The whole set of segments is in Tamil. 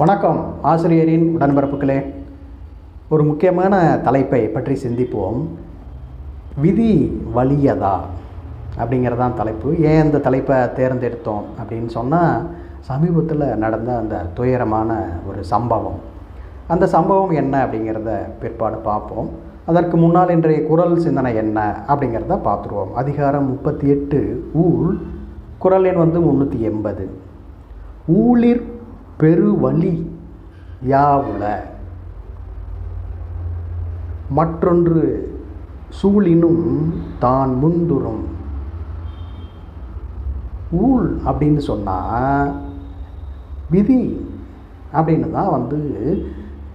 வணக்கம் ஆசிரியரின் உடன்பிறப்புகளே. ஒரு முக்கியமான தலைப்பை பற்றி சிந்திப்போம். விதி வலியதா அப்படிங்கிறதான் தலைப்பு. ஏன் இந்த தலைப்பை தேர்ந்தெடுத்தோம் அப்படின்னு சொன்னால் சமீபத்தில் நடந்த அந்த துயரமான ஒரு சம்பவம். அந்த சம்பவம் என்ன அப்படிங்கிறத பிற்பாடு பார்ப்போம். அதற்கு முன்னால் இன்றைய குரல் சிந்தனை என்ன அப்படிங்கிறத பார்த்துருவோம். அதிகாரம் முப்பத்தி எட்டு ஊழ். குரல் எண் வந்து முந்நூற்றி எண்பது. ஊழிர் பெருவழி யாவுல? மற்றொன்று சூழினும் தான் முந்துரும் ஊழ் அப்படின்னு சொன்னால் விதி அப்படின்னு தான் வந்து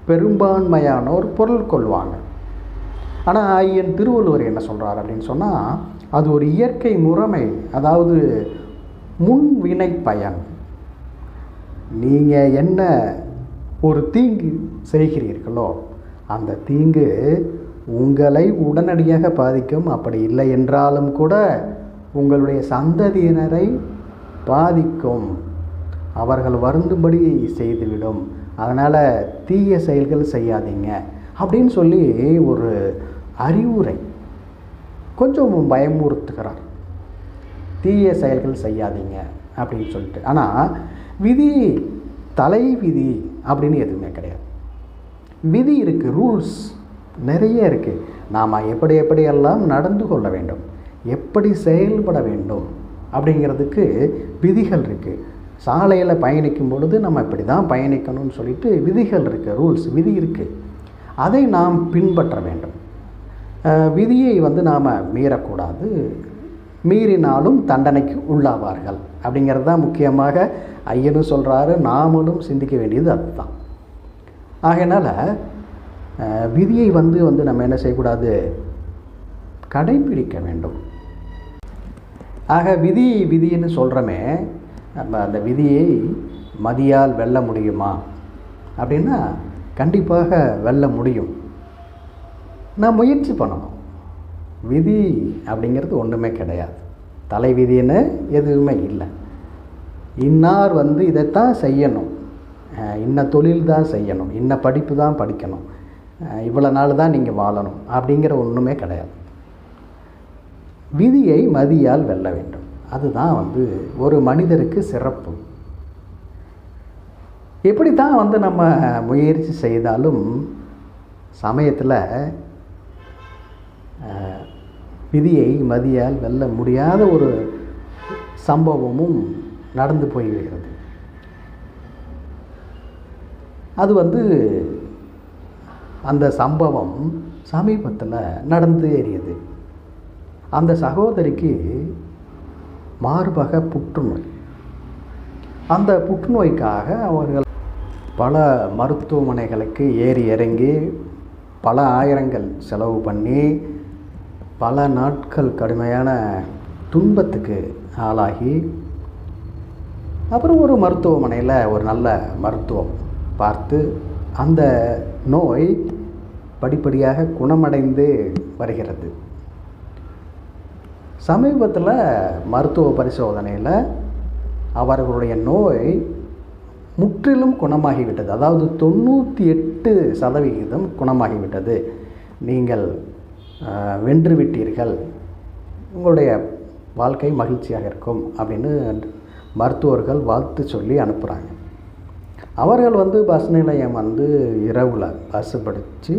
பெரும்பான்மையானோர் பொருள் கொள்வாங்க. ஆனால் ஐயன் திருவள்ளுவர் என்ன சொல்கிறார் அப்படின்னு சொன்னால் அது ஒரு இயற்கை முறைமை அதாவது முன்வினை பயன் நீங்கள் என்ன ஒரு தீங்கு செய்கிறீர்களோ அந்த தீங்கு உங்களை உடனடியாக பாதிக்கும். அப்படி இல்லை என்றாலும் கூட உங்களுடைய சந்ததியினரை பாதிக்கும். அவர்கள் வருந்தும்படி செய்துவிடும். அதனால் தீய செயல்கள் செய்யாதீங்க. அப்படின்னு சொல்லி ஒரு அறிவுரை கொஞ்சம் பயமுறுத்துகிறார். தீய செயல்கள் செய்யாதீங்க. அப்படின்னு சொல்லிட்டு. ஆனால் விதி தலை விதி அப்படின்னு எதுவுமே கிடையாது. விதி இருக்குது ரூல்ஸ் நிறைய இருக்குது நாம் எப்படி எப்படியெல்லாம் நடந்து கொள்ள வேண்டும் எப்படி செயல்பட வேண்டும் அப்படிங்கிறதுக்கு விதிகள் இருக்குது சாலையில் பயணிக்கும் பொழுது நம்ம இப்படி தான் பயணிக்கணும்னு சொல்லிட்டு விதிகள் இருக்குது ரூல்ஸ் விதி இருக்குது அதை நாம் பின்பற்ற வேண்டும். விதியை வந்து நாம் மீறக்கூடாது. மீறினாலும் தண்டனைக்கு உள்ளாவார்கள். அப்படிங்கிறது தான் முக்கியமாக ஐயனும் சொல்கிறாரு நாமளும் சிந்திக்க வேண்டியது அதுதான். ஆகையினால் விதியை வந்து வந்து நம்ம என்ன செய்யக்கூடாது? கடைப்பிடிக்க வேண்டும். ஆக விதி விதின்னு சொல்கிறோமே நம்ம அந்த விதியை மதியால் வெல்ல முடியுமா? அப்படின்னா கண்டிப்பாக வெல்ல முடியும். நான் முயற்சி பண்ணணும். விதி அப்படிங்கிறது ஒன்றுமே கிடையாது. தலை விதின்னு எதுவுமே இல்லை. இன்னார் வந்து இதைத்தான் செய்யணும். இன்ன தொழில் தான் செய்யணும். இன்ன படிப்பு தான் படிக்கணும். இவ்வளோ நாள் தான் நீங்கள் வாழணும் அப்படிங்கிற ஒன்றுமே கிடையாது. விதியை மதியால் வெல்ல வேண்டும். அதுதான் வந்து ஒரு மனிதருக்கு சிறப்பு. எப்படி தான் வந்து நம்ம முயற்சி செய்தாலும் சமயத்தில் விதியை மதியால் வெல்ல முடியாத ஒரு சம்பவமும் நடந்து போய்விடுகிறது அது வந்து அந்த சம்பவம் சமீபத்தில் நடந்து ஏறியது. அந்த சகோதரிக்கு மார்பக புற்றுநோய். அந்த புற்றுநோய்க்காக அவர்கள் பல மருத்துவமனைகளுக்கு ஏறி இறங்கி பல ஆயிரங்கள் செலவு பண்ணி பல நாட்கள் கடுமையான துன்பத்துக்கு ஆளாகி அப்புறம் ஒரு மருத்துவமனையில் ஒரு நல்ல மருத்துவம் பார்த்து அந்த நோய் படிப்படியாக குணமடைந்து வருகிறது. சமீபத்தில் மருத்துவ பரிசோதனையில் அவர்களுடைய நோய் முற்றிலும் குணமாகிவிட்டது. அதாவது தொண்ணூற்றி எட்டு சதவிகிதம் குணமாகிவிட்டது. நீங்கள் வென்றுவிட்டீர்கள். வென்று விட்டீர்கள் உங்களுடைய வாழ்க்கை மகிழ்ச்சியாக இருக்கும் அப்படின்னு மருத்துவர்கள் வாழ்த்து சொல்லி அனுப்புகிறாங்க அவர்கள் வந்து பஸ் நிலையம் வந்து இரவில் பஸ்ஸு படித்து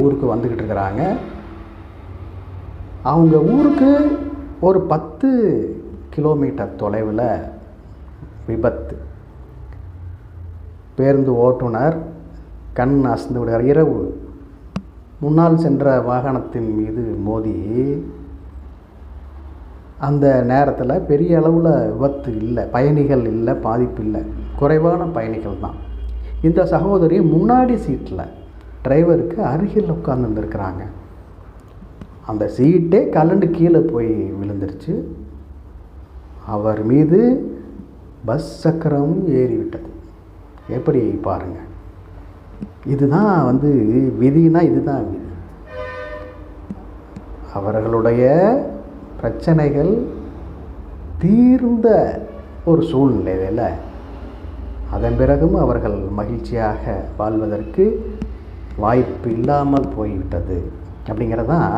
ஊருக்கு வந்துக்கிட்டு இருக்கிறாங்க. அவங்க ஊருக்கு ஒரு பத்து கிலோமீட்டர் தொலைவில் விபத்து. பேருந்து ஓட்டுநர் கண் அசந்து விடுகிறார். இரவு முன்னால் சென்ற வாகனத்தின் மீது மோதி அந்த நேரத்தில் பெரிய அளவில் விபத்து இல்லை பயணிகள் இல்லை பாதிப்பு இல்லை. குறைவான பயணிகள் தான். இந்த சகோதரி முன்னாடி சீட்டில் டிரைவருக்கு அருகில் உட்கார்ந்துருக்கிறாங்க அந்த சீட்டே கலண்டு கீழே போய் விழுந்துருச்சு. அவர் மீது பஸ் சக்கரம் ஏறிவிட்டது. எப்படி பாருங்கள் இதுதான் வந்து விதினா இதுதான் விதி. அவர்களுடைய பிரச்சனைகள் தீர்ந்த ஒரு சூழ்நிலையில் அதன் பிறகும் அவர்கள் மகிழ்ச்சியாக வாழ்வதற்கு வாய்ப்பு இல்லாமல் போய்விட்டது அப்படிங்கிறதான்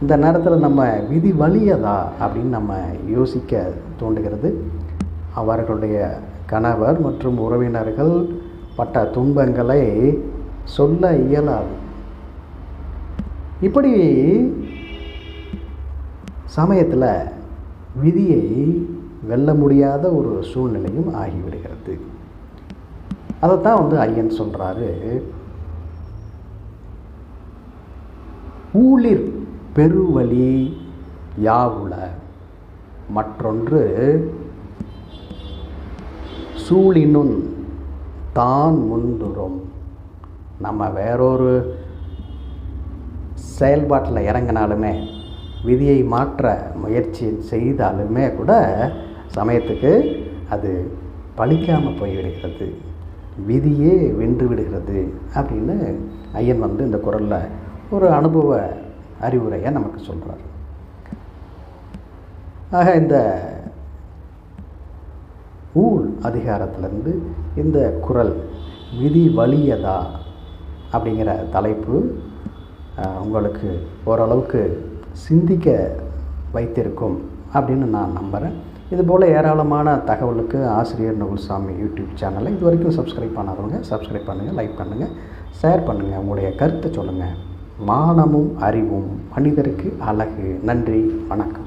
இந்த நேரத்தில் நம்ம விதி வலியதா அப்படின்னு நம்ம யோசிக்க தூண்டுகிறது அவர்களுடைய கணவர் மற்றும் உறவினர்கள் பட்ட துன்பங்களை சொல்ல இயலாது. இப்படி சமயத்தில் விதியை வெல்ல முடியாத ஒரு சூழ்நிலையும் ஆகிவிடுகிறது. அதைத்தான் வந்து ஐயன் சொல்கிறாரு ஊழிர் பெருவழி யாவுல மற்றொன்று சூழினுன் தான் முந்துரும் நம்ம வேறொரு செயல்பாட்டில் இறங்கினாலுமே விதியை மாற்ற முயற்சி செய்தாலுமே கூட சமயத்துக்கு அது பழிக்காமல் போய்விடுகிறது. விதியே வென்று விடுகிறது அப்படின்னு ஐயன் வந்து இந்த குரலில் ஒரு அனுபவ அறிவுரையை நமக்கு சொல்கிறார் ஆக இந்த ஊழ் அதிகாரத்திலேருந்து இந்த குரல் விதி வலியதா அப்படிங்கிற தலைப்பு உங்களுக்கு ஓரளவுக்கு சிந்திக்க வைத்திருக்கும் அப்படின்னு நான் நம்புகிறேன் இதுபோல் ஏராளமான தகவலுக்கு ஆசிரியர் நகுல்சாமி யூடியூப் சேனலை இது வரைக்கும் சப்ஸ்கிரைப் பண்ணாதவங்க சப்ஸ்கிரைப் பண்ணுங்கள் லைக் பண்ணுங்கள் ஷேர் பண்ணுங்கள் உங்களுடைய கருத்தை சொல்லுங்கள் மானமும் அறிவும் மனிதருக்கு அழகு. நன்றி வணக்கம்.